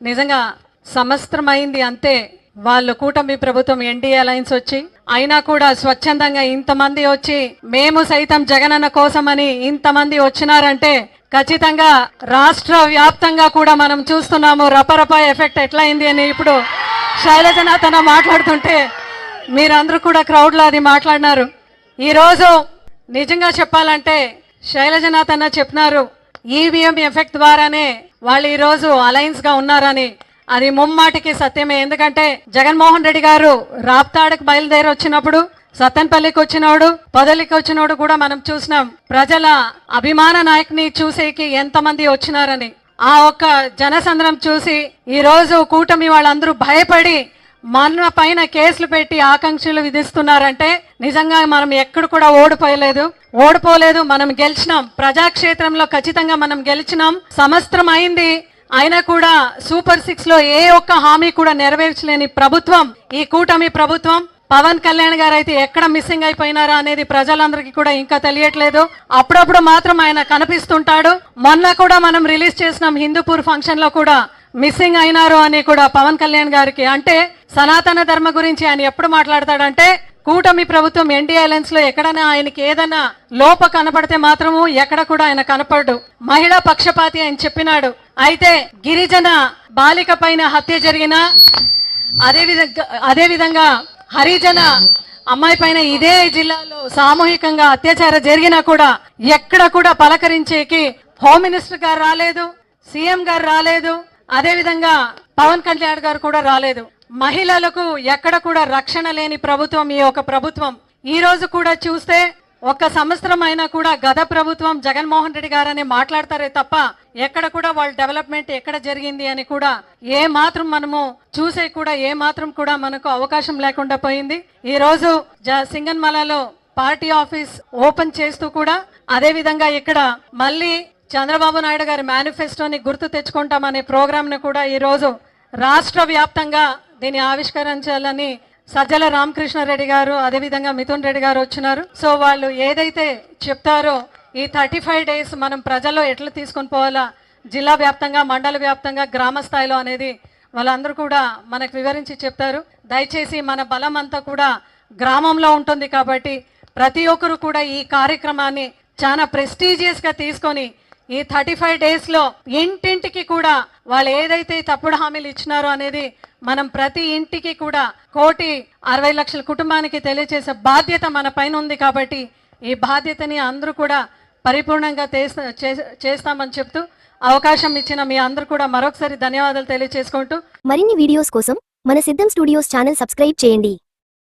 నిజంగా సంవత్సరమైంది అంతే. వాళ్ళు కూటమి ప్రభుత్వం ఎన్డీఏ అలయన్స్ వచ్చి అయినా కూడా స్వచ్ఛందంగా ఇంతమంది వచ్చి మేము సైతం జగనన్న కోసమని ఇంతమంది వచ్చినారంటే ఖచ్చితంగా రాష్ట్ర వ్యాప్తంగా కూడా మనం చూస్తున్నాము రపరప ఎఫెక్ట్ ఎట్లయింది అని ఇప్పుడు శైలజనాథన మాట్లాడుతుంటే మీరందరూ కూడా క్రౌడ్లో అది మాట్లాడినారు. ఈరోజు నిజంగా చెప్పాలంటే శైలజనాథ్ అన్న చెప్పినారు ఈవీఎం ఎఫెక్ట్ ద్వారానే వాళ్ళు ఈరోజు అలయన్స్గా ఉన్నారని అది ముమ్మాటికి సత్యమే. ఎందుకంటే జగన్మోహన్ రెడ్డి గారు రాప్తాడకు బయలుదేరి వచ్చినప్పుడు సత్తెనపల్లికి వచ్చినోడు పొదలికి వచ్చినోడు కూడా మనం చూసినాం. ప్రజల అభిమాన నాయకుని చూసేకి ఎంతమంది వచ్చినారని. ఆ ఒక్క జనసంద్రం చూసి ఈ రోజు కూటమి వాళ్ళందరూ భయపడి మన పైన కేసులు పెట్టి ఆకాంక్షలు విధిస్తున్నారంటే నిజంగా మనం ఎక్కడ కూడా ఓడిపోయలేదు. ఓడిపోలేదు మనం గెలిచినాం. ప్రజాక్షేత్రంలో ఖచ్చితంగా మనం గెలిచినాం. సంవత్సరం అయింది. అయినా కూడా సూపర్ సిక్స్లో ఏ ఒక్క హామీ కూడా నెరవేర్చలేని ప్రభుత్వం ఈ కూటమి ప్రభుత్వం. పవన్ కళ్యాణ్ గారు అయితే ఎక్కడ మిస్సింగ్ అయిపోయినారా అనేది ప్రజలందరికీ కూడా ఇంకా తెలియట్లేదు. అప్పుడప్పుడు మాత్రం ఆయన కనిపిస్తుంటాడు. మొన్న కూడా మనం రిలీజ్ చేసినాం హిందూపూర్ ఫంక్షన్లో కూడా మిస్సింగ్ అయినారు అని కూడా పవన్ కళ్యాణ్ గారికి. అంటే సనాతన ధర్మ గురించి ఆయన ఎప్పుడు మాట్లాడతాడంటే కూటమి ప్రభుత్వం ఎన్డీఏ అలయన్స్లో ఎక్కడైనా ఆయనకి ఏదైనా లోప కనపడితే మాత్రము ఎక్కడ కూడా ఆయన కనపడు మహిళా పక్షపాతి అని చెప్పినాడు. అయితే గిరిజన బాలిక పైన హత్య జరిగిన అదేవిధంగా అదేవిధంగా హరిజన అమ్మాయి పైన ఇదే జిల్లాలో సామూహికంగా అత్యాచారం జరిగినా కూడా ఎక్కడ కూడా పలకరించేకి హోమ్ మినిస్టర్ గారు రాలేదు సీఎం గారు రాలేదు అదేవిధంగా పవన్ కళ్యాణ్ గారు కూడా రాలేదు. మహిళలకు ఎక్కడ కూడా రక్షణ లేని ప్రభుత్వం ఈ ఒక ప్రభుత్వం. ఈ రోజు కూడా చూస్తే ఒక్క సంవత్సరం అయినా కూడా గత ప్రభుత్వం జగన్మోహన్ రెడ్డి గారని మాట్లాడతారే తప్ప ఎక్కడ కూడా వాళ్ళ డెవలప్మెంట్ ఎక్కడ జరిగింది అని కూడా ఏ మాత్రం మనము చూసే కూడా ఏ మాత్రం కూడా మనకు అవకాశం లేకుండా పోయింది. ఈ రోజు సింగన్మలలో పార్టీ ఆఫీస్ ఓపెన్ చేస్తూ కూడా అదే విధంగా ఇక్కడ మళ్ళీ చంద్రబాబు నాయుడు గారి మేనిఫెస్టోని గుర్తు తెచ్చుకుంటామనే ప్రోగ్రామ్ను కూడా ఈ రోజు రాష్ట్ర వ్యాప్తంగా దీన్ని ఆవిష్కరించాలని సజ్జల రామకృష్ణారెడ్డి గారు అదేవిధంగా మిథున్ రెడ్డి గారు వచ్చినారు. సో వాళ్ళు ఏదైతే చెప్తారో ఈ థర్టీ ఫైవ్ డేస్ మనం ప్రజల్లో ఎట్లా తీసుకొని పోవాలా? జిల్లా వ్యాప్తంగా మండల వ్యాప్తంగా గ్రామ స్థాయిలో అనేది వాళ్ళందరూ కూడా మనకు వివరించి చెప్తారు. దయచేసి మన బలం అంతా కూడా గ్రామంలో ఉంటుంది కాబట్టి ప్రతి ఒక్కరు కూడా ఈ కార్యక్రమాన్ని చాలా ప్రెస్టీజియస్గా తీసుకొని ఈ థర్టీ ఫైవ్ డేస్లో ఇంటింటికి కూడా వాళ్ళు ఏదైతే తప్పుడు హామీలు ఇచ్చినారో అనేది మనం ప్రతి ఇంటికి కూడా కోటి అరవై లక్షల కుటుంబానికి తెలియజేసే బాధ్యత మన పైన ఉంది కాబట్టి ఈ బాధ్యతని అందరూ కూడా పరిపూర్ణంగా చే- చేస్తామని చెప్తూ అవకాశం ఇచ్చిన మీ అందరూ కూడా మరొకసారి ధన్యవాదాలు తెలియజేసుకుంటూ మరిన్ని వీడియోస్ కోసం మన సిద్ధం స్టూడియోస్ ఛానల్ సబ్స్క్రైబ్ చేయండి.